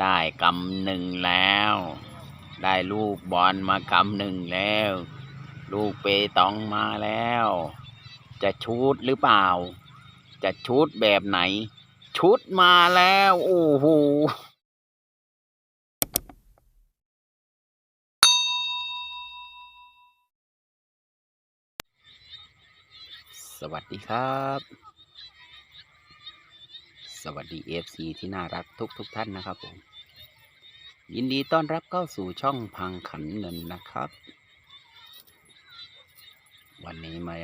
ได้กำหนึ่งแล้ว ได้ลูกบอลมากำหนึ่งแล้ว ลูกเปตองมาแล้ว จะชุดหรือเปล่า จะชุดแบบไหน ชุดมาแล้ว โอ้โหสวัสดีครับ สวัสดีเอฟซีที่น่ารักทุกทุกท่านนะครับผม ยินดีต้อนรับเข้าสู่ช่องพังขันเงินนะครับ วันนี้มา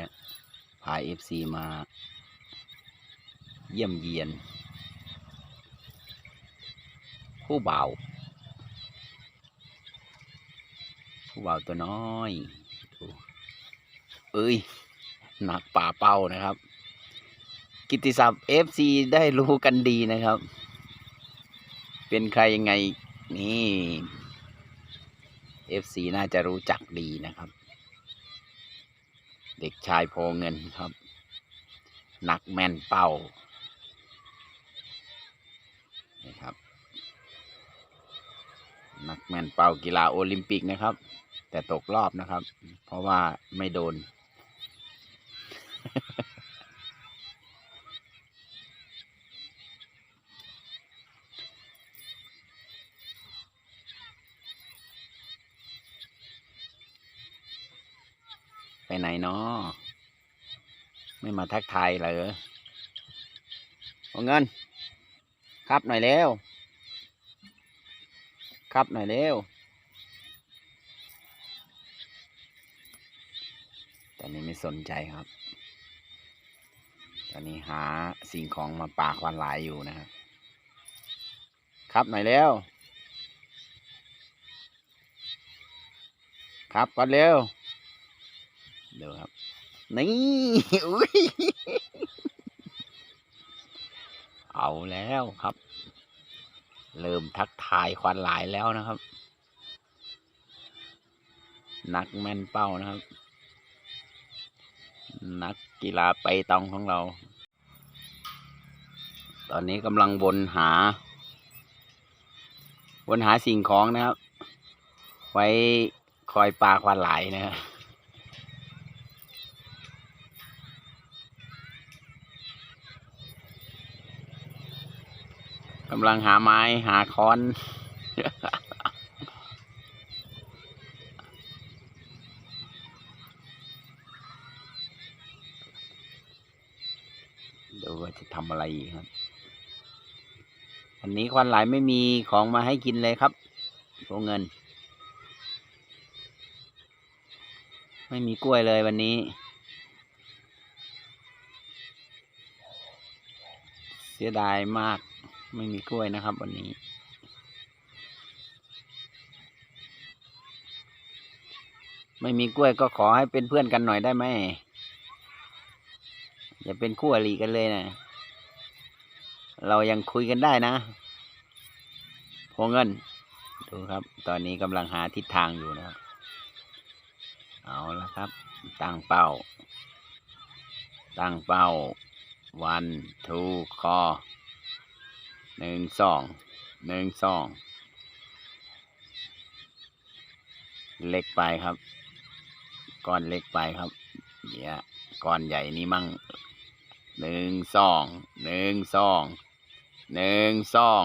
พาเอฟซีมา เยี่ยมเยียน ผู้เบาวผู้เบาวตัวน้อย เอ้ยหนักป่าเป้านะครับ กิติศัพท์เอฟซีได้รู้กันดีนะครับ เป็นใครยังไงนี่เอฟซีน่าจะรู้จักดีนะครับ เด็กชายโพเงินครับ นักแม่นเป้านะครับ นักแม่นเป้ากีฬาโอลิมปิกนะครับ แต่ตกรอบนะครับ เพราะว่าไม่โดน นาะไม่มาทักทายเหรอโอาเงิน ครับหน่อยเร็วครับหน่อยเร็วตอนนี้ไม่สนใจครับ ตอนนี้หาสิ่งของมาปากวันหลายอยู่นะครับ ครับหน่อยเร็วครับก่อนเร็ว ดี๋ยวครับ นี่อุ้ยเอาแล้วครับ เริ่มทักทายควันหลายแล้วนะครับ นักแม่นเป้านะครับ นักกีฬาไปตองของเรา ตอนนี้กำลังวนหา วนหาสิ่งของนะครับ ไว้คอยปลาควันหลายนะครับ กำลังหาไม้หาค้อน ดูว่าจะทำอะไรอีกครับ อันนี้ควันหลายไม่มีของมาให้กินเลยครับพวกเงิน ไม่มีกล้วยเลยวันนี้ เสียดายมาก ไม่มีกล้วยนะครับ วันนี้ ไม่มีกล้วยก็ขอให้เป็นเพื่อนกันหน่อยได้ไหมอย่าเป็นคู่อริกันเลยนะเรายังคุยกันได้นะพวงเงิน ดูครับ ตอนนี้กำลังหาทิศทางอยู่นะครับ เอาละครับตั้งเป้าตั้งเป้าวันทูคอ หนึ่งสองหนึ่งสองเล็กไปครับ ก้อนเล็กไปครับเดี๋ยก้อนใหญ่นี้มั่งหนึ่งสองหนึ่งสองหนึ่งสอง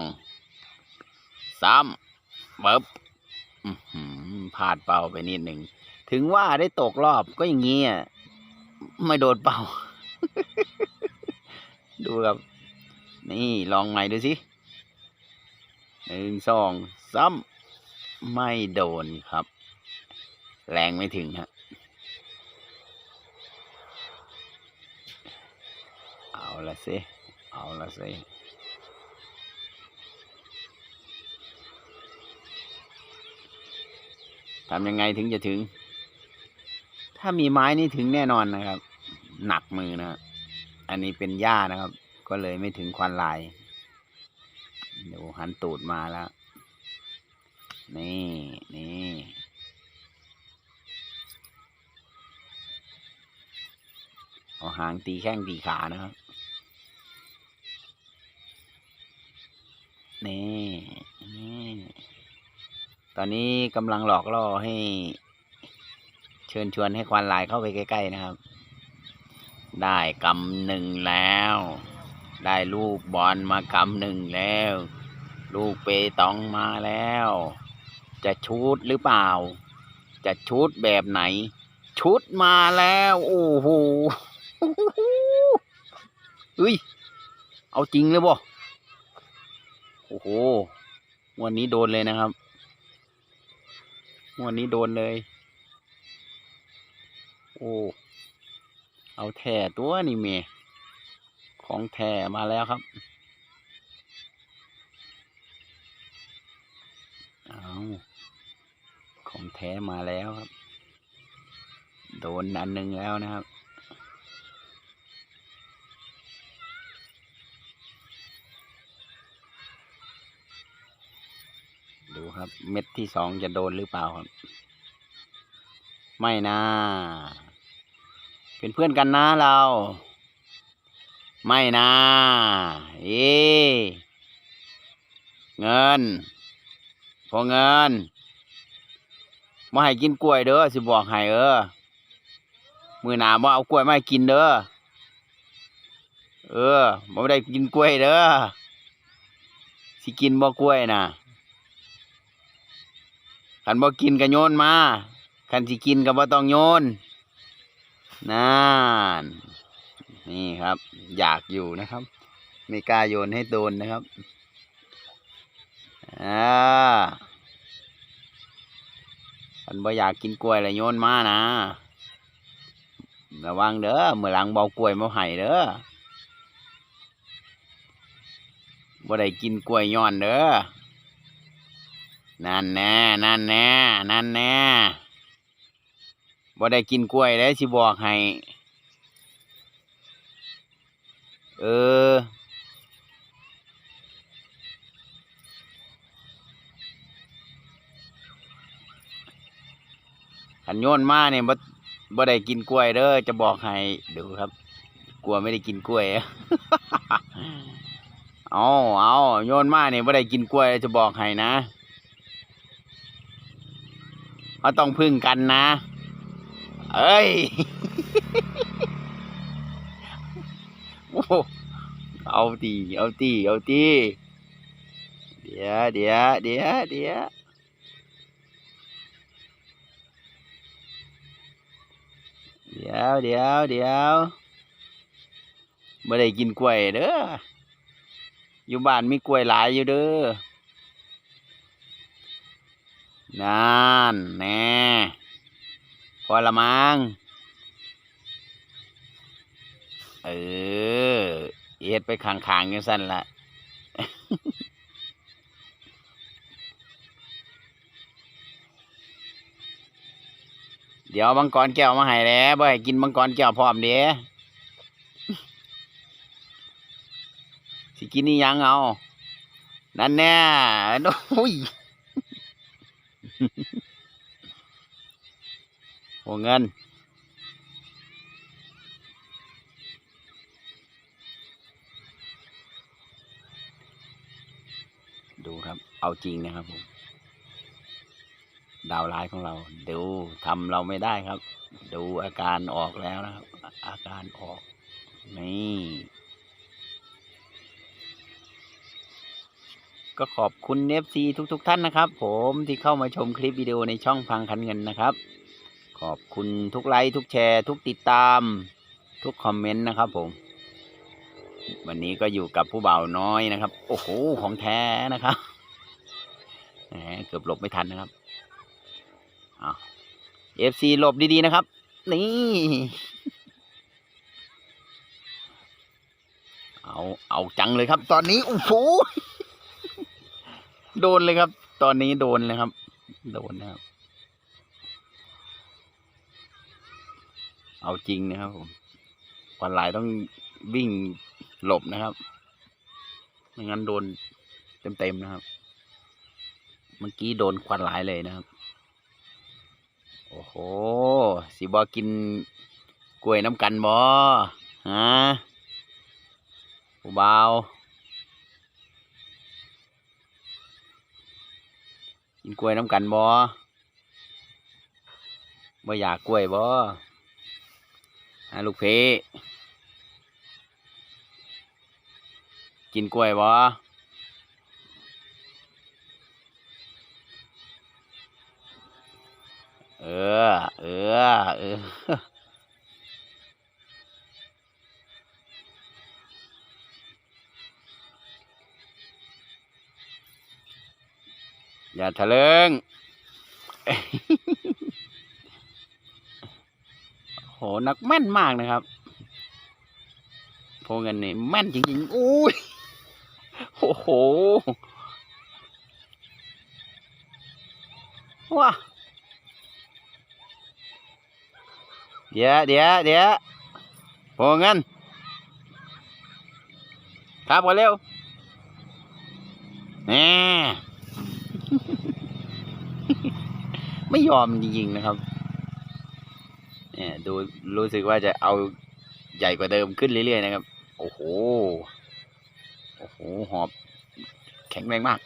สามเบิบอื้อหือพลาดเป้าไปนิดหนึ่ง ถึงว่าได้ตกรอบก็อย่างงี้อะ ไม่โดนเป้าดูครับ นี่ลองใหม่ดูสิหนึ่งสองซ้ำไม่โดนครับ แรงไม่ถึงฮะเอาละสิ เอาละสิทำยังไงถึงจะถึง ถ้ามีไม้นี่ถึงแน่นอนนะครับ หนักมือนะ อันนี้เป็นหญ้านะครับ ก็เลยไม่ถึงควันลายเดี๋ยวหันตูดมาแล้ว นี่นี่เอาหางตีแข้งตีขานะครับ นี่นี่ ตอนนี้กำลังหลอกล่อให้ เชิญชวนให้ควันลายเข้าไปใกล้ ๆ นะครับ ได้กำหนึ่งแล้ว ได้ลูกบอลมากำหนึ่งแล้ว ลูกเปตองมาแล้ว จะชุดหรือเปล่า จะชุดแบบไหน ชุดมาแล้ว โอ้โหเฮ้ย เอาจริงเลยบ่โอ้โหวันนี้โดนเลยนะครับวันนี้โดนเลย โอ้ เอาแท่ตัวนี่เมย ของแท่มาแล้วครับเอาของแท้มาแล้วครับ โดนอันหนึ่งแล้วนะครับ ดูครับ เม็ดที่สองจะโดนหรือเปล่าครับ ไม่นะ เป็นเพื่อนกันนะเรา ไม่นะเอเงิน พอเงินมาให้กินกล้วยเด้อสิบอกให้เออมือหนามาเอากล้วยมาให้กินเด้อเออบ่ได้กินกล้วยเด้อสิกินบ่กล้วยน่ะคันบ่กินก็โยนมาคันสิกินก็บ่ต้องโยนนั่น นี่ครับ อยากอยู่นะครับ ไม่กล้าโยนให้โดนนะครับอ่าคันบ่อยากกินกล้วยแล้วโยนมานะระวังเด้อเมื่อหลังเบากล้วยมาให้เด้อบ่ได้กินกล้วยย้อนเด้อนั่นแน่นั่นแน่นั่นแน่บ่ได้กินกล้วยเลยสิบอกให้ เออ ขันโยนมาเนี่ยบ่บ่ได้กินกล้วยเด้อ จะบอกให้ดูครับ กลัวไม่ได้กินกล้วย เอาเอาโยนมาเนี่ยบ่ได้กินกล้วย จะบอกให้นะเราต้องพึ่งกันนะ เอ้ย โอ้โห เอาตีเอาตีเอาตีเดี๋ยวเดี๋ยวเดี๋ยวเดี๋ยวเดี๋ยวเดี๋ยวเดี๋ยวไม่ได้กินกล้วยเด้ออยู่บ้านมีกล้วยหลายอยู่เด้อนั่นแน่พอละมัง เออเอ็ดไปขางๆอย่างสั้นละเดี๋ยวมังกรแก้วมาให้แล้วบ่ให้กินมังกรแก้วพร้อมเด้สิกินนี่ยังเอา นั่นแน่โอ้ยโอ้เงิน ดูครับ เอาจริงนะครับผมดาวร้ายของเราดูทำเราไม่ได้ครับ ดูอาการออกแล้วนะครับ อาการออกนี่ก็ขอบคุณเอฟซีทุก ๆ ท่านนะครับ ผมที่เข้ามาชมคลิปวิดีโอในช่องพังคันเงินนะครับ ขอบคุณทุกไลค์ทุกแชร์ ทุกติดตาม ทุกคอมเมนต์นะครับผม วันนี้ก็อยู่กับผู้บ่าวน้อยนะครับ โอ้โหของแท้นะครับเกือบหลบไม่ทันนะครับเอฟซีหลบดีๆนะครับ นี่เอาเอาจังเลยครับ ตอนนี้โอ้โหโดนเลยครับ ตอนนี้โดนเลยครับ โดนนะครับ เอาจริงนะครับผมควันลายต้องวิ่ง หลบนะครับ ไม่งั้นโดนเต็มๆนะครับ เมื่อกี้โดนควันหลายเลยนะครับ โอ้โหสิบอกินกล้วยน้ำกันบ่ฮะผู้บ่าวกินกล้วยน้ำกันบ่บ่อยากกล้วยบ่ฮะลูกเพ กินกล้วยบ่เออ เออ เออ อย่าทะลึ่งโห นักแม่นมากนะครับโพเงินนี่แม่นจริงๆ อุ้ย โอ้โหว้าเดี๋ยวเดี๋ยวเดี๋ยวโพเงินครับกันเร็วแน่ไม่ยอมจริงๆนะครับเนี่ยดูรู้สึกว่าจะเอาใหญ่กว่าเดิมขึ้นเรื่อยๆนะครับ โอ้โหโอ้โห หอบ แข็งแรงมาก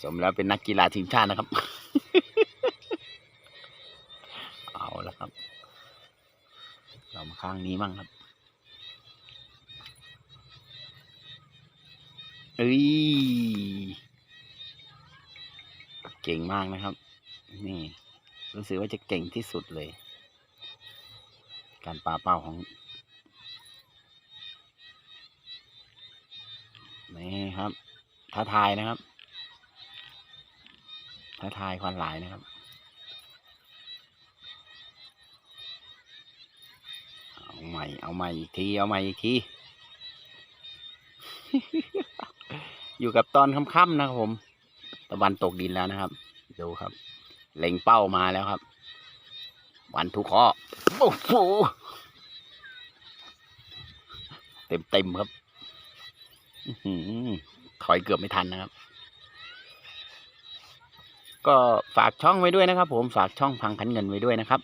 สมแล้วเป็นนักกีฬาทีมชาตินะครับ เอาละครับ เรามาข้างนี้มั่งครับเอ้ยเก่งมากนะครับ นี่ รู้สึกว่าจะเก่งที่สุดเลย การปาเป้าของนี่ครับท้าทายนะครับท้าทายควันหลายนะครับเอาใหม่เอาใหม่อีกทีเอาใหม่อีกทีอยู่กับตอนค่ำๆนะครับผม ตะวันตกดินแล้วนะครับ ดูครับ เล็งเป้ามาแล้วครับ วันทุกข้อโอ้โหเต็มเต็มครับอื้อหือถอยเกือบไม่ทันนะครับ ก็ฝากช่องไว้ด้วยนะครับ ผมฝากช่องพังคันเงินไว้ด้วยนะครับ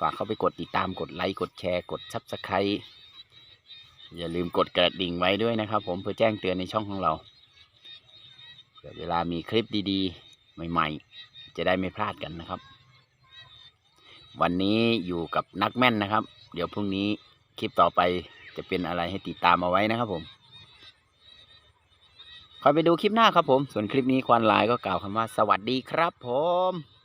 ฝากเข้าไปกดติดตามกดไลค์กดแชร์กดซับสไครต์อย่าลืมกดกระดิ่งไว้ด้วยนะครับ ผมเพื่อแจ้งเตือนในช่องของเราเวลามีคลิปดีๆ ใหม่ ๆ จะได้ไม่พลาดกันนะครับ วันนี้อยู่กับนักแม่นนะครับ เดี๋ยวพรุ่งนี้คลิปต่อไปจะเป็นอะไรให้ติดตามเอาไว้นะครับผมคอยไปดูคลิปหน้าครับผม ส่วนคลิปนี้ควานลายก็กล่าวคำว่าสวัสดีครับผม